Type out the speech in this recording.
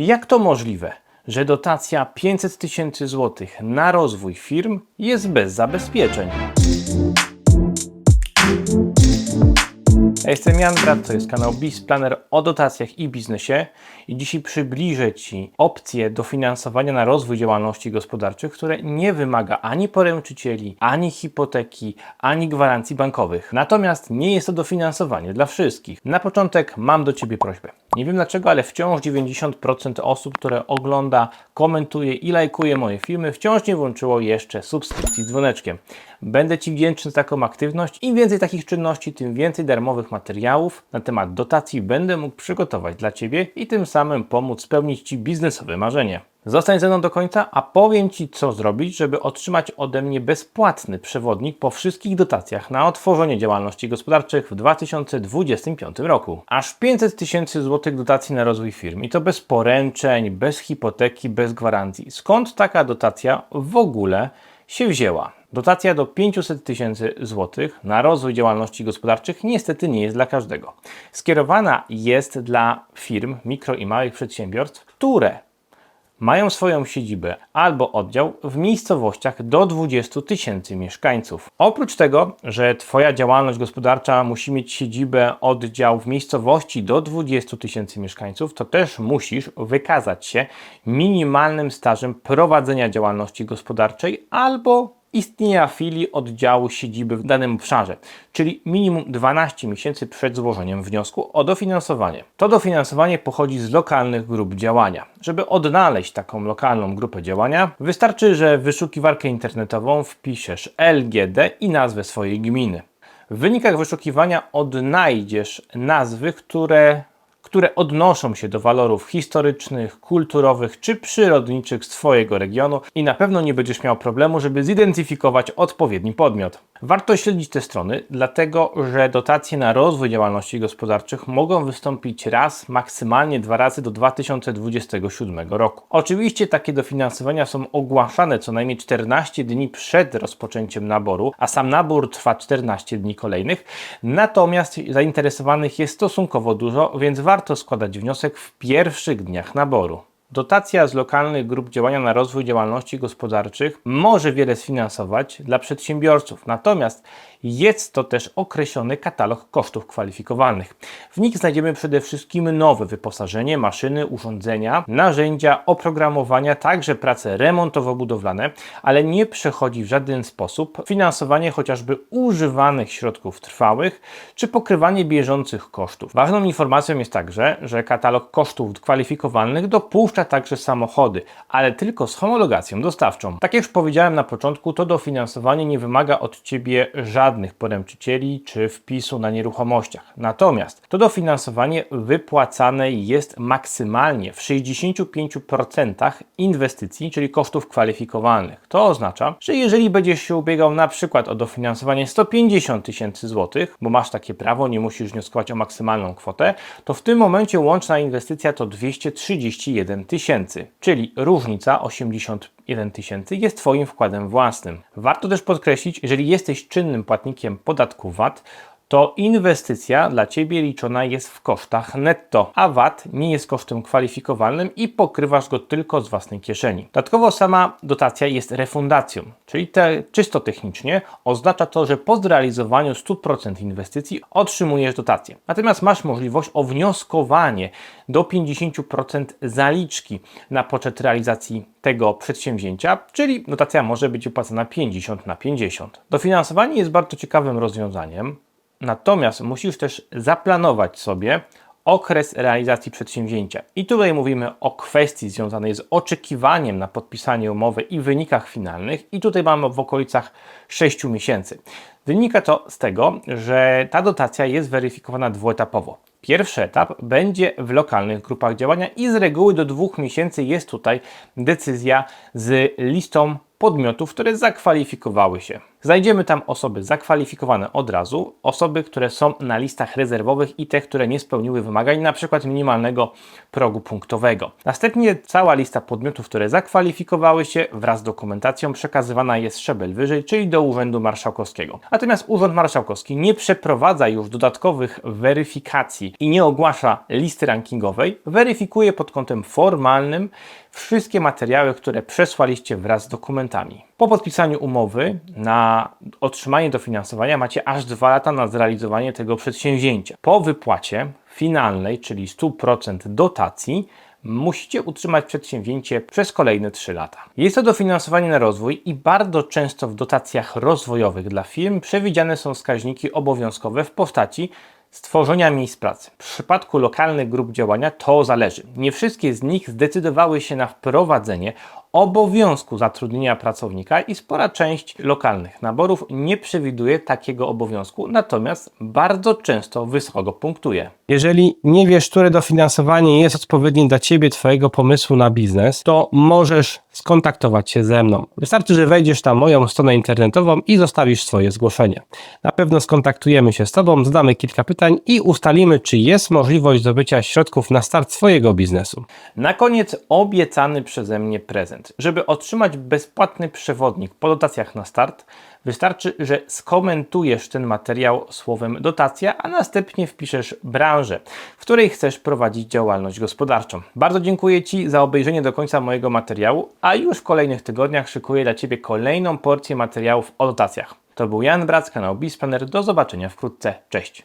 Jak to możliwe, że dotacja 500 tysięcy złotych na rozwój firm jest bez zabezpieczeń? Ja jestem Jan Brat, to jest kanał BizPlanner o dotacjach i biznesie i dzisiaj przybliżę Ci opcje dofinansowania na rozwój działalności gospodarczych, które nie wymaga ani poręczycieli, ani hipoteki, ani gwarancji bankowych. Natomiast nie jest to dofinansowanie dla wszystkich. Na początek mam do Ciebie prośbę. Nie wiem dlaczego, ale wciąż 90% osób, które ogląda, komentuje i lajkuje moje filmy, wciąż nie włączyło jeszcze subskrypcji dzwoneczkiem. Będę Ci wdzięczny za taką aktywność. Im więcej takich czynności, tym więcej darmowych materiałów na temat dotacji będę mógł przygotować dla Ciebie i tym samym pomóc spełnić Ci biznesowe marzenie. Zostań ze mną do końca, a powiem Ci, co zrobić, żeby otrzymać ode mnie bezpłatny przewodnik po wszystkich dotacjach na otworzenie działalności gospodarczych w 2025 roku. Aż 500 tysięcy złotych dotacji na rozwój firm i to bez poręczeń, bez hipoteki, bez gwarancji. Skąd taka dotacja w ogóle się wzięła? Dotacja do 500 tysięcy złotych na rozwój działalności gospodarczych niestety nie jest dla każdego. Skierowana jest dla firm, mikro i małych przedsiębiorstw, które mają swoją siedzibę albo oddział w miejscowościach do 20 tysięcy mieszkańców. Oprócz tego, że Twoja działalność gospodarcza musi mieć siedzibę, oddział w miejscowości do 20 tysięcy mieszkańców, to też musisz wykazać się minimalnym stażem prowadzenia działalności gospodarczej albo istnienia filii oddziału siedziby w danym obszarze, czyli minimum 12 miesięcy przed złożeniem wniosku o dofinansowanie. To dofinansowanie pochodzi z lokalnych grup działania. Żeby odnaleźć taką lokalną grupę działania, wystarczy, że w wyszukiwarkę internetową wpiszesz LGD i nazwę swojej gminy. W wynikach wyszukiwania odnajdziesz nazwy, które które odnoszą się do walorów historycznych, kulturowych czy przyrodniczych z Twojego regionu i na pewno nie będziesz miał problemu, żeby zidentyfikować odpowiedni podmiot. Warto śledzić te strony, dlatego że dotacje na rozwój działalności gospodarczych mogą wystąpić raz, maksymalnie dwa razy do 2027 roku. Oczywiście takie dofinansowania są ogłaszane co najmniej 14 dni przed rozpoczęciem naboru, a sam nabór trwa 14 dni kolejnych. Natomiast zainteresowanych jest stosunkowo dużo, więc warto składać wniosek w pierwszych dniach naboru. Dotacja z lokalnych grup działania na rozwój działalności gospodarczych może wiele sfinansować dla przedsiębiorców, natomiast jest to też określony katalog kosztów kwalifikowalnych. W nich znajdziemy przede wszystkim nowe wyposażenie, maszyny, urządzenia, narzędzia, oprogramowania, także prace remontowo-budowlane, ale nie przechodzi w żaden sposób finansowanie chociażby używanych środków trwałych czy pokrywanie bieżących kosztów. Ważną informacją jest także, że katalog kosztów kwalifikowalnych dopuszcza także samochody, ale tylko z homologacją dostawczą. Tak jak już powiedziałem na początku, to dofinansowanie nie wymaga od Ciebie żadnych poręczycieli czy wpisu na nieruchomościach. Natomiast to dofinansowanie wypłacane jest maksymalnie w 65% inwestycji, czyli kosztów kwalifikowalnych. To oznacza, że jeżeli będziesz się ubiegał na przykład o dofinansowanie 150 tysięcy złotych, bo masz takie prawo, nie musisz wnioskować o maksymalną kwotę, to w tym momencie łączna inwestycja to 231 tysięcy, czyli różnica 81 tysięcy jest Twoim wkładem własnym. Warto też podkreślić, jeżeli jesteś czynnym płatnikiem podatku VAT, to inwestycja dla Ciebie liczona jest w kosztach netto, a VAT nie jest kosztem kwalifikowalnym i pokrywasz go tylko z własnej kieszeni. Dodatkowo sama dotacja jest refundacją, czyli te, czysto technicznie oznacza to, że po zrealizowaniu 100% inwestycji otrzymujesz dotację. Natomiast masz możliwość o wnioskowanie do 50% zaliczki na poczet realizacji tego przedsięwzięcia, czyli dotacja może być wypłacana 50 na 50. Dofinansowanie jest bardzo ciekawym rozwiązaniem, Natomiast musisz też zaplanować sobie okres realizacji przedsięwzięcia. I tutaj mówimy o kwestii związanej z oczekiwaniem na podpisanie umowy i wynikach finalnych. I tutaj mamy w okolicach 6 miesięcy. Wynika to z tego, że ta dotacja jest weryfikowana dwuetapowo. Pierwszy etap będzie w lokalnych grupach działania i z reguły do dwóch miesięcy jest tutaj decyzja z listą podmiotów, które zakwalifikowały się Znajdziemy tam osoby zakwalifikowane od razu, osoby, które są na listach rezerwowych i te, które nie spełniły wymagań, np. minimalnego progu punktowego. Następnie cała lista podmiotów, które zakwalifikowały się wraz z dokumentacją przekazywana jest szczebel wyżej, czyli do Urzędu Marszałkowskiego. Natomiast Urząd Marszałkowski nie przeprowadza już dodatkowych weryfikacji i nie ogłasza listy rankingowej, weryfikuje pod kątem formalnym wszystkie materiały, które przesłaliście wraz z dokumentami. Po podpisaniu umowy na otrzymanie dofinansowania macie aż dwa lata na zrealizowanie tego przedsięwzięcia. Po wypłacie finalnej, czyli 100% dotacji, musicie utrzymać przedsięwzięcie przez kolejne 3 lata. Jest to dofinansowanie na rozwój i bardzo często w dotacjach rozwojowych dla firm przewidziane są wskaźniki obowiązkowe w postaci stworzenia miejsc pracy. W przypadku lokalnych grup działania to zależy. Nie wszystkie z nich zdecydowały się na wprowadzenie obowiązku zatrudnienia pracownika i spora część lokalnych naborów nie przewiduje takiego obowiązku, natomiast bardzo często wysoko go punktuje. Jeżeli nie wiesz, które dofinansowanie jest odpowiednie dla Ciebie, Twojego pomysłu na biznes, to możesz skontaktować się ze mną. Wystarczy, że wejdziesz na moją stronę internetową i zostawisz swoje zgłoszenie. Na pewno skontaktujemy się z Tobą, zadamy kilka pytań i ustalimy, czy jest możliwość zdobycia środków na start swojego biznesu. Na koniec obiecany przeze mnie prezent. Żeby otrzymać bezpłatny przewodnik po dotacjach na start, wystarczy, że skomentujesz ten materiał słowem dotacja, a następnie wpiszesz branżę, w której chcesz prowadzić działalność gospodarczą. Bardzo dziękuję Ci za obejrzenie do końca mojego materiału, a już w kolejnych tygodniach szykuję dla Ciebie kolejną porcję materiałów o dotacjach. To był Jan Brac, kanał Bizplaner. Do zobaczenia wkrótce. Cześć!